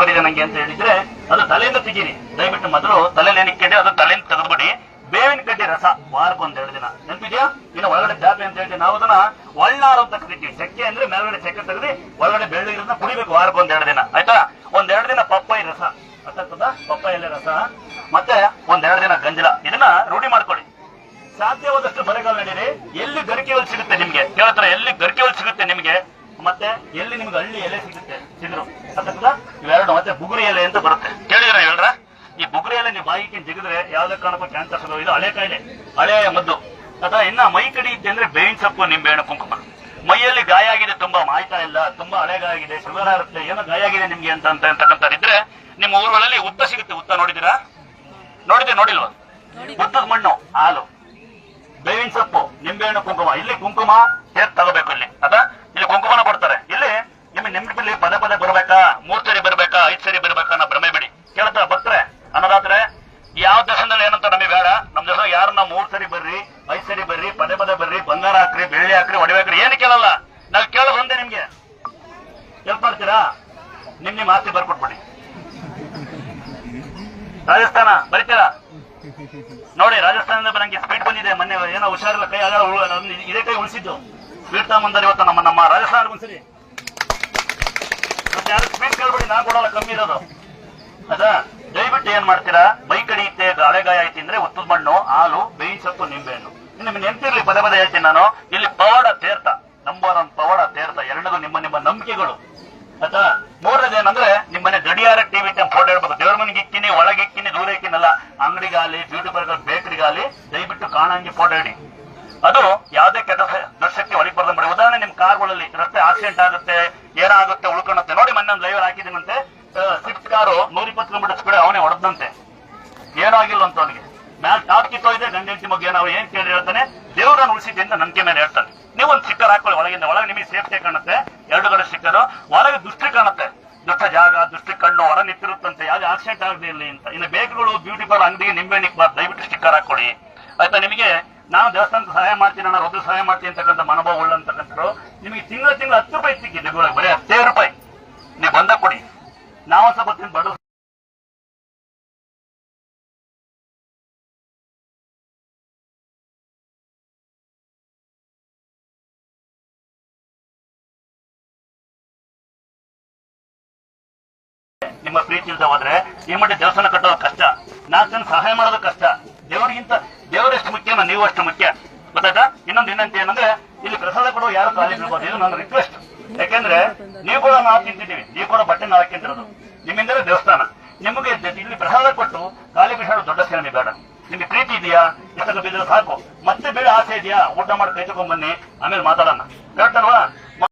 ಬರಿದೆ ನಂಗೆ ಅಂತ ಹೇಳಿದ್ರೆ, ಅದು ತಲೆಯಿಂದ ತೆಗೀರಿ. ದಯವಿಟ್ಟು ಮೊದಲು ತಲೆಯಲ್ಲಿ ಏನಿಕ್ಕಿದೆ ಅದು ತಲೆಯಿಂದ ತೆಗೆದ್ಬಿಡಿ. ಬೇವಿನ ಕಡ್ಡಿ ರಸ, ವಾರಕ್ಕೆ ಒಂದ್ ಎರಡು ದಿನ. ನೆನಪಿದ್ಯಾ? ಇನ್ನು ಒಳಗಡೆ ಚಾಪೆ ಅಂತ ಹೇಳಿ ನಾವು ಅದನ್ನ ಒಳ್ಳಾರು ಅಂತ ಕರಿತೀವಿ. ಚಕ್ಕೆ ಅಂದ್ರೆ ಮೇಲ್ಗಡೆ ಚಕ್ಕೆ ತೆಗೆದು, ಒಳಗಡೆ ಬೆಳ್ಳಿರೋದನ್ನ ಕುಡಿಬೇಕು ವಾರಕ್ಕೆ ಒಂದ್ ಎರಡು ದಿನ. ಆಯ್ತಾ? ಒಂದೆರಡು ದಿನ ಪಪ್ಪಾಯಿ ರಸ. ಅರ್ಥಾಗ್ತದ? ಪಪ್ಪಾಯಿ ಎಲೆ ರಸ. ಮತ್ತೆ ಒಂದೆರಡು ದಿನ ಗಂಜಲ. ಇದನ್ನ ರೂಢಿ ಮಾಡ್ಕೊಳ್ಳಿ. ಸಾಧ್ಯವಾದಷ್ಟು ಬರೆಗಾಲ ನಡೀರಿ. ಎಲ್ಲಿ ಗರಿಕೆ ಹುಲ್ ಸಿಗುತ್ತೆ ನಿಮ್ಗೆ? ಕೇಳ್ತಾರೆ ಎಲ್ಲಿ ಗರಿಕೆ ಹುಲ್ ಸಿಗುತ್ತೆ ನಿಮ್ಗೆ? ಮತ್ತೆ ಎಲ್ಲಿ ನಿಮ್ಗೆ ಹಳ್ಳಿ ಎಲೆ ಸಿಗುತ್ತೆ? ಸಿದ್ರು. ಅರ್ಥಾಗ್ತದ? ಮತ್ತೆ ಬುಗುರಿ ಎಲೆ ಅಂತ ಬರುತ್ತೆ. ಕೇಳಿದ್ರ ಹೇಳ್ರ ಈ ಬುಗುರಿ ಎಲೆ ನೀವು ಬಾಯಿಗೆ ಜಿಗಿದ್ರೆ ಯಾವ್ದೇ ಕಾರಣಕ್ಕೂ ಕ್ಯಾನ್ಸರ್ ಇದು ಹಳೆ ಕಾಯಿಲೆ, ಹಳೆ ಮದ್ದು. ಅಥವಾ ಇನ್ನ ಮೈ ಕಡಿಯುತ್ತೆ ಅಂದ್ರೆ ಬೇವಿನ ಸೊಪ್ಪು, ನಿಂಬೆಹಣ್ಣು, ಕುಂಕುಮ. ಮೈಯಲ್ಲಿ ಗಾಯ ಆಗಿದೆ, ತುಂಬಾ ಮಾಯ್ತಾ ಇಲ್ಲ, ತುಂಬಾ ಹಳೆ ಆಗಿದೆ, ಶುಗರ್ ಆಗುತ್ತೆ, ಏನೋ ಗಾಯ ಆಗಿದೆ ನಿಮ್ಗೆ ಅಂತ ಅಂತ ಅಂತಕ್ಕಂಥದ್ದಿದ್ರೆ ನಿಮ್ಮ ಊರುಗಳಲ್ಲಿ ಉತ್ತ ಸಿಗುತ್ತೆ. ಉತ್ತ ನೋಡಿದಿರಾ ನೋಡಿದೆ ನೋಡಿಲ್ವಾ? ಉತ್ತದ ಮಣ್ಣು, ಹಾಲು. ಬೇವಿನ ಸೊಪ್ಪು, ನಿಂಬೆಹಣ್ಣು, ಕುಂಕುಮ. ಇಲ್ಲಿ ಕುಂಕುಮ ತಗೋಬೇಕು ಇಲ್ಲಿ. ಅದ? ಇಲ್ಲಿ ಕುಂಕುಮನ ಕೊಡ್ತಾರೆ. ಇಲ್ಲಿ ನಿಮ್ಗೆ ನಿಮ್ಗೆ ಪದೇ ಪದೇ ಬರ್ಬೇಕಾ ಮೂರ್ ಸರಿ ಬರ್ಬೇಕಾ ಐದ್ ಸರಿ ಅನ್ನೋ ಭ್ರಮೆ ಬಿಡಿ. ಕೇಳ್ತಾ ಭಕ್ತರೆ? ಅನ್ನದಾತ್ರೆ, ಯಾವ ದೇಶದಲ್ಲಿ ಏನಂತ ನಮಗೆ ಬೇಡ. ನಮ್ ದೇಶ ಯಾರನ್ನ ಮೂರ್ ಸರಿ ಬರ್ರಿ, ಐದ್ ಸರಿ ಬರ್ರಿ, ಪದೇ ಪದೇ ಬರ್ರಿ, ಬಂಗಾರ ಹಾಕ್ರಿ, ಬೆಳ್ಳಿ ಹಾಕ್ರಿ, ಒಡವೆ ಏನು ಕೇಳಲ್ಲ. ನಾವು ಕೇಳೋದು ಒಂದೇ ನಿಮ್ಗೆ. ಎಲ್ಪ್ ಮಾಡ್ತೀರಾ? ನಿಮ್ ನಿಮ್ ಆಸ್ತಿ ಬರ್ಕೊಟ್ಬಿಡಿ. ರಾಜಸ್ಥಾನ, ಬರೀತೀರಾ? ನೋಡಿ, ರಾಜಸ್ಥಾನದಿಂದ ನಂಗೆ ಸ್ಪೀಡ್ ಬಂದಿದೆ. ಮೊನ್ನೆ ಏನೋ ಹುಷಾರಿಲ್ಲ, ಕೈ ಆಗ ಇದೇ ಕೈ ಉಳಿಸಿದ್ದು. ಸ್ಪೀಡ್ ತಗೊಂಬಂದಾರೆ ಇವತ್ತು ನಮ್ಮ ನಮ್ಮ ರಾಜಸ್ಥಾನ ಒಂದ್ಸರಿ. ಯಾರು ಕೇಳ್ಬಿಡಿ ನಾ ಕೊಡಲ್ಲ, ಕಮ್ಮಿ ಇರೋದು. ಅದ, ದಯವಿಟ್ಟು ಏನ್ ಮಾಡ್ತೀರಾ? ಬೈ ಕಡಿಯುತ್ತೆ ಗಾಯ ಐತಿ ಅಂದ್ರೆ ಉತ್ತದ ಮಣ್ಣು, ಹಾಲು ಬೇಯಿ ಸೊಪ್ಪು, ನಿಂಬೆಹಣ್ಣು. ನಿಮ್ಗೆ ನೆನ್ಪಿರ್ಲಿ, ಪದೇ ಪದೇ ಹೇಳ್ತೀನಿ ನಾನು. ಇಲ್ಲಿ ಪವಾಡ ತೀರ್ಥ. ನಂಬರ್ ಒನ್ ಪವಾಡ ತೇರ್ತ ಎರಡದು ನಿಮ್ಮ ನಿಮ್ಮ ನಂಬಿಕೆಗಳು. ಆಯ್ತಾ ಮೂರನೇದು ಏನಂದ್ರೆ ನಿಮ್ಮನೆ ಗಡಿಯಾರ ಟಿವಿ ಫೋಟೋ ಹೇಳ್ಬೇಕು ದೇವ್ರ ಮನೆಗೆ ಇಕ್ಕಿನಿ, ಒಳಗೆ ಇಕ್ಕಿನಿ, ದೂರ ಇಕ್ಕಿನಲ್ಲ. ಅಂಗಡಿಗಾಲಿ ಬ್ಯೂಟಿ ಪಾರ್ಲರ್ ಬೇಕರಿಗಾಲಿ ದಯವಿಟ್ಟು ಕಾಣಂಗಿ ಫೋಟೋ ಇಡಿ. ಅದು ಯಾವುದೇ ಕೆಟ್ಟ ದೃಶ್ಯಕ್ಕೆ ಒಳಗೆ ಮಾಡಿ. ಉದಾಹರಣೆ ನಿಮ್ ಕಾರ್ಗಳಲ್ಲಿ ರಸ್ತೆ ಆಕ್ಸಿಡೆಂಟ್ ಆಗುತ್ತೆ ಏನಾಗುತ್ತೆ ಉಳ್ಕೊಳುತ್ತೆ ನೋಡಿ ಮೊನ್ನೆ ಲೈವ್ ಹಾಕಿದ್ದೀನಂತೆ ಸಿಕ್ಸ್ ಕಾರು ನೂರ ಇಪ್ಪತ್ತು ಕಿಲೋಮೀಟರ್ ಸ್ಪೀಡ್ ಅವನೇ ಹೊಡೆದಂತೆ ಏನೂ ಆಗಿಲ್ಲ ಅಂತ ಅವನಿಗೆ. ಮ್ಯಾಲ್ ಟಾಪ್ ಕಿತ್ತೋಯ್ದೆ ಗಂಡ ಹೆಂಡತಿ ಮಗ ಏನೋ ಏನ್ ಕೇಳಿ ಹೇಳ್ತಾನೆ ದೇವ್ರನ್ನ ಉಳಿಸಿದ್ದೆ ಅಂತ ನಂಬಿಕೆ ಮೇಲೆ ಹೇಳ್ತಾನೆ. ನೀವು ಒಂದು ಸಿಕ್ಕರ್ ಹಾಕೊಳ್ಳಿ ಒಳಗಿಂದ. ಒಳಗೆ ನಿಮಗೆ ಸೇಫ್ಟಿ ಕಾಣುತ್ತೆ. ಎರಡು ಕಡೆ ಸಿಕ್ಕರು ಹೊರಗೆ ದುಷ್ಟಿ ಕಾಣುತ್ತೆ. ದುಷ್ಟ ಜಾಗ ದುಷ್ಟಿ ಕಣ್ಣು, ಹೊರ ನಿಂತಿರುತ್ತಂತೆ. ಯಾವ್ದು ಆಕ್ಸಿಡೆಂಟ್ ಆಗದೆ ಇರಲಿ ಅಂತ. ಇನ್ನು ಬೇಕುಗಳು ಬ್ಯೂಟಿಫುಲ್ ಪಾರ್ಲರ್ ಅಂಗಡಿಗೆ ನಿಂಬೆ ನಿಕ್ಬಾರ್ದು ದಯವಿಟ್ಟು ಸ್ಟಿಕ್ಕರ್ ಹಾಕೊಳ್ಳಿ. ಆಯ್ತಾ, ನಿಮಗೆ ನಾನು ದೇವಸ್ಥಾನಕ್ಕೆ ಸಹಾಯ ಮಾಡ್ತೀನಿ ನಾನು ರೊದ್ದು ಸಹಾಯ ಮಾಡ್ತೀನಿ ಅಂತಕ್ಕಂಥ ಮನೋಭಾವ ಉಳ್ಳಂತಕ್ಕಂಥದ್ದು ನಿಮಗೆ ತಿಂಗಳ ತಿಂಗಳ ಹತ್ತು ರೂಪಾಯಿ ಸಿಕ್ಕಿದೆ ಬರೀ ಹತ್ತೇ ರೂಪಾಯಿ. ನೀವು ಬಂದ ಕೊಡಿ. ನಾವು ಸ್ವಲ್ಪ ತಿಂದು ಬಡ ನಿಮ್ಮ ಪ್ರೀತಿ ಇಲ್ದ ಹೋದ್ರೆ ಈ ಮಟ್ಟ ದೇವಸ್ಥಾನ ಕಟ್ಟೋದು ಕಷ್ಟ. ನಾಲ್ಕು ಜನ ಸಹಾಯ ಮಾಡೋದು ಕಷ್ಟ. ದೇವರಿಗಿಂತ ದೇವರೆಷ್ಟು ಮುಖ್ಯನ ನೀವು ಅಷ್ಟು ಮುಖ್ಯ. ಗೊತ್ತಾಯ್ತಾ? ಇನ್ನೊಂದು ಏನಂತ ಏನಂದ್ರೆ, ಇಲ್ಲಿ ಪ್ರಸಾದ ಕೊಡುವ ಯಾರು ಖಾಲಿ ಬಿಡ್ಬೋದು ಇದು ನನ್ನ ರಿಕ್ವೆಸ್ಟ್ ಯಾಕೆಂದ್ರೆ, ನೀವು ಕೂಡ ನಾವು ತಿಂತಿದ್ದೀವಿ, ನೀವು ಕೂಡ ಬಟ್ಟೆ ನಾವು ಹಾಕಿಂತಿರೋದು ನಿಮ್ಮಿಂದಲೇ ದೇವಸ್ಥಾನ. ನಿಮಗೆ ಇಲ್ಲಿ ಪ್ರಸಾದ ಕೊಟ್ಟು ಖಾಲಿ ಬಿಸಾಡೋ ದೊಡ್ಡ ಸೇನೆ ಬೇಡ. ನಿಮ್ಗೆ ಪ್ರೀತಿ ಇದೆಯಾ? ಇಷ್ಟಕ್ಕೆ ಬಿದ್ದರೆ ಸಾಕು. ಮತ್ತೆ ಬೇಡ ಆಸೆ ಇದೆಯಾ? ಊಟ ಮಾಡಿ ಕೈ ತಗೊಂಡ್ ಬನ್ನಿ. ಆಮೇಲೆ ಮಾತಾಡೋಣ. ಕರೆಕ್ಟ್ ಅಲ್ವಾ